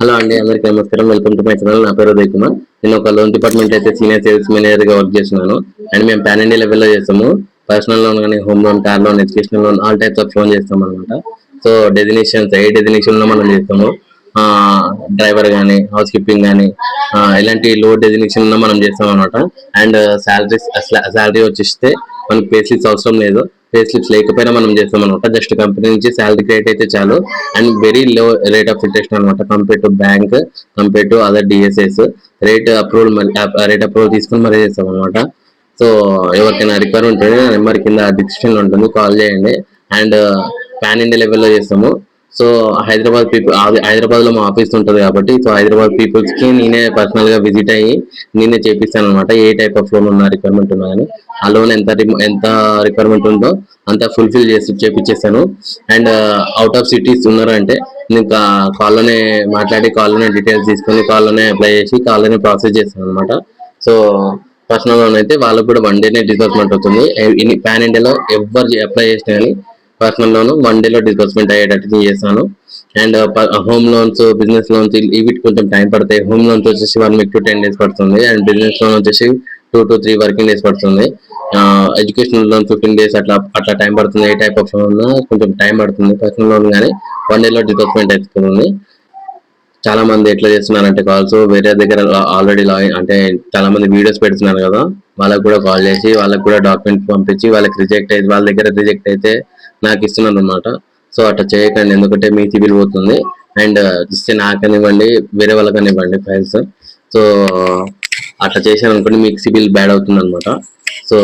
Hello అండి అందరికీ నమస్కారం. వెల్కమ్ టు మై ఛానల్ నా పేరు ఉదయ్ కుమార్. నేను ఒక లోన్ డిపార్ట్మెంట్ అయితే సీనియర్ సేల్స్ మేనేజర్గా వర్క్ చేస్తున్నాను. అండ్ మేము ప్యాన్ ఇండియా లెవెల్లో చేస్తాము. పర్సనల్ లోన్ కానీ home loan car loan education loan all types of loan చేస్తాం అనమాట సో డెసినేషన్స్ ఏ డెసినేషన్లో మనం చేస్తాము. డ్రైవర్ కానీ హౌస్ కీపింగ్ కానీ ఇలాంటి లో డెసినేషన్లో మనం చేస్తాం అనమాట అండ్ శాలరీస్ శాలరీ వచ్చేస్తే మనకి పే స్లిప్స్ అవసరం లేదు. పే స్లిప్స్ లేకపోయినా మనం చేస్తాం అనమాట జస్ట్ కంపెనీ నుంచి శాలరీ క్రియేట్ అయితే చాలు. And very low rate of interest అనమాట compare to bank compare to other DSS rate approval rate approval తీసుకుని మరీ చేస్తాం అనమాట సో ఎవరికైనా రిక్వైర్మెంట్ ఉంటే నెంబర్ కింద డిస్క్రిప్షన్లో ఉంటుంది. కాల్ చేయండి. అండ్ పాన్ ఇండియా లెవెల్లో చేస్తాము. సో హైదరాబాద్ పీపుల్ హైదరాబాద్లో మా ఆఫీస్ ఉంటుంది కాబట్టి సో హైదరాబాద్ పీపుల్స్కి నేనే పర్సనల్గా విజిట్ అయ్యి నేనే చేపిస్తాను అనమాట ఏ టైప్ ఆఫ్ లోన్ ఉన్న రిక్వైర్మెంట్ ఉన్నా కానీ ఆ లోన్ ఎంత రి- ఎంత రిక్వైర్మెంట్ ఉందో అంత ఫుల్ఫిల్ చేసి చేపించేస్తాను and uh, out of cities ఉన్నారు అంటే నేను కాల్లోనే మాట్లాడి కాల్లోనే డీటెయిల్స్ తీసుకొని కాల్లోనే అప్లై చేసి కాల్లోనే ప్రాసెస్ చేస్తాను అనమాట సో పర్సనల్ లోన్ అయితే వాళ్ళకు కూడా వన్ డేనే డిస్బర్స్మెంట్ అవుతుంది. పాన్ ఇండియాలో ఎవరు అప్లై చేసినా కానీ పర్సనల్ లోన్ వన్ డేలో డిస్బర్స్మెంట్ అయ్యేటట్టు నేను చేస్తాను and home loans business loans వీటికి కొంచెం టైం పడతాయి. హోమ్ లోన్స్ వచ్చేసి one week to ten days పడుతుంది. అండ్ బిజినెస్ లోన్ వచ్చేసి two to three working days పడుతుంది. ఎడ్యుకేషనల్ లోన్ ఫిఫ్టీన్ డేస్ అట్లా అట్లా టైం పడుతుంది. ఏ టైప్ ఆఫ్ లోన్ కొంచెం టైం పడుతుంది. పర్సనల్ లోన్ కానీ వన్ డేలో డిస్బర్స్మెంట్ అవుతుంది చాలా మంది ఎట్లా చేస్తున్నారంటే కాల్స్ వేరే దగ్గర ఆల్రెడీ అంటే చాలా మంది వీడియోస్ పెడుతున్నారు కదా. వాళ్ళకి కూడా కాల్ చేసి వాళ్ళకి కూడా డాక్యుమెంట్స్ పంపించి వాళ్ళకి రిజెక్ట్ అయితే వాళ్ళ దగ్గర రిజెక్ట్ అయితే నాకు ఇస్తున్నారు అనమాట సో అట్లా చేయకండి ఎందుకంటే మీ సిబిల్ పోతుంది. అండ్ uh, ఇస్తే నాకనివ్వండి వేరే వాళ్ళకనివ్వండి ఫైల్స్. సో uh, అట్లా చేశాను అనుకోండి మీకు సిబిల్ బ్యాడ్ అవుతుంది అనమాట సో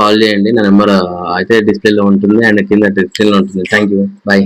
కాల్ చేయండి నా నెంబర్ uh, అయితే డిస్ప్లేలో ఉంటుంది అండ్ కింద డిస్ప్లేలో ఉంటుంది. Thank you. బాయ్.